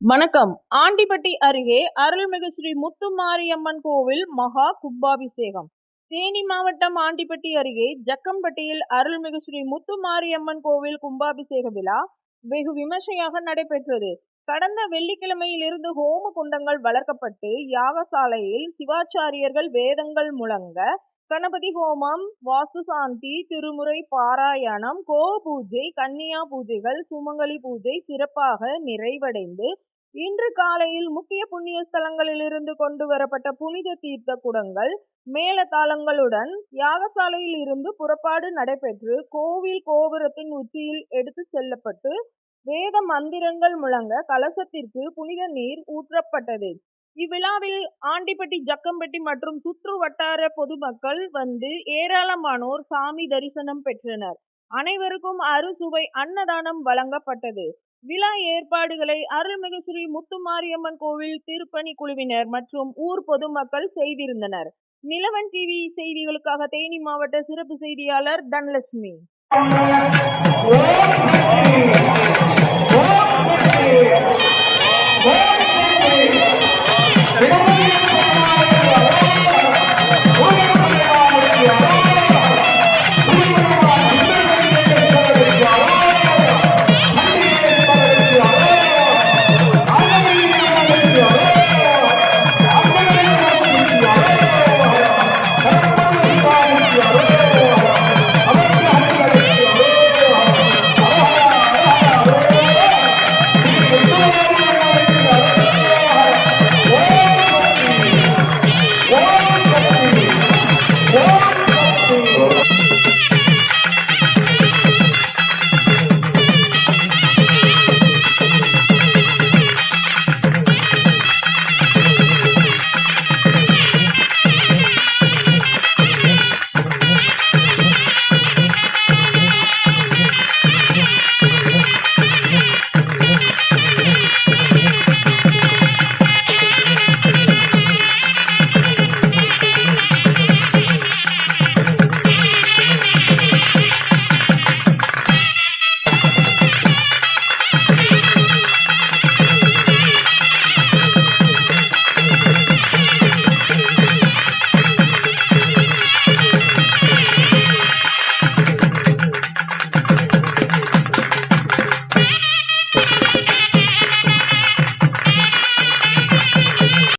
வணக்கம். ஆண்டிப்பட்டி அருகே அருள்மிகு ஸ்ரீ முத்துமாரியம்மன் கோவில் மகா கும்பாபிஷேகம். தேனி மாவட்டம் ஆண்டிப்பட்டி அருகே ஜக்கம்பட்டியில் அருள்மிகு ஸ்ரீ முத்துமாரியம்மன் கோவில் கும்பாபிஷேக விழா வெகு விமர்சையாக நடைபெற்றது. கடந்த வெள்ளிக்கிழமையிலிருந்து ஹோம குண்டங்கள் வளர்க்கப்பட்டு யாகசாலையில் சிவாச்சாரியர்கள் வேதங்கள் முழங்க கணபதி ஹோமம் வாஸ்து சாந்தி திருமுறை பாராயணம் கோ பூஜை கன்னியா பூஜைகள் சுமங்கலி பூஜை சிறப்பாக நிறைவடைந்து இன்று காலையில் முக்கிய புண்ணிய ஸ்தலங்களிலிருந்து கொண்டு வரப்பட்ட புனித தீர்த்த குடங்கள் மேளதாளங்களுடன் யாகசாலையில் இருந்து புறப்பாடு நடைபெற்று கோவில் கோபுரத்தின் உச்சியில் எடுத்து செல்லப்பட்டு வேத மந்திரங்கள் முழங்க கலசத்திற்கு புனித நீர் ஊற்றப்பட்டது. இவ்விழாவில் ஆண்டிப்பட்டி ஜக்கம்பட்டி மற்றும் சுற்று வட்டார பொதுமக்கள் வந்து ஏராளமானோர் சாமி தரிசனம் பெற்றனர். அனைவருக்கும் அறுசுவை அன்னதானம் வழங்கப்பட்டது. விழா ஏற்பாடுகளை அருள்மிகு ஸ்ரீ முத்துமாரியம்மன் கோவில் திருப்பணி குழுவினர் மற்றும் ஊர் பொதுமக்கள் செய்திருந்தனர். நிலவன் டிவி செய்திகளுக்காக தேனி மாவட்ட சிறப்பு செய்தியாளர் தனலட்சுமி.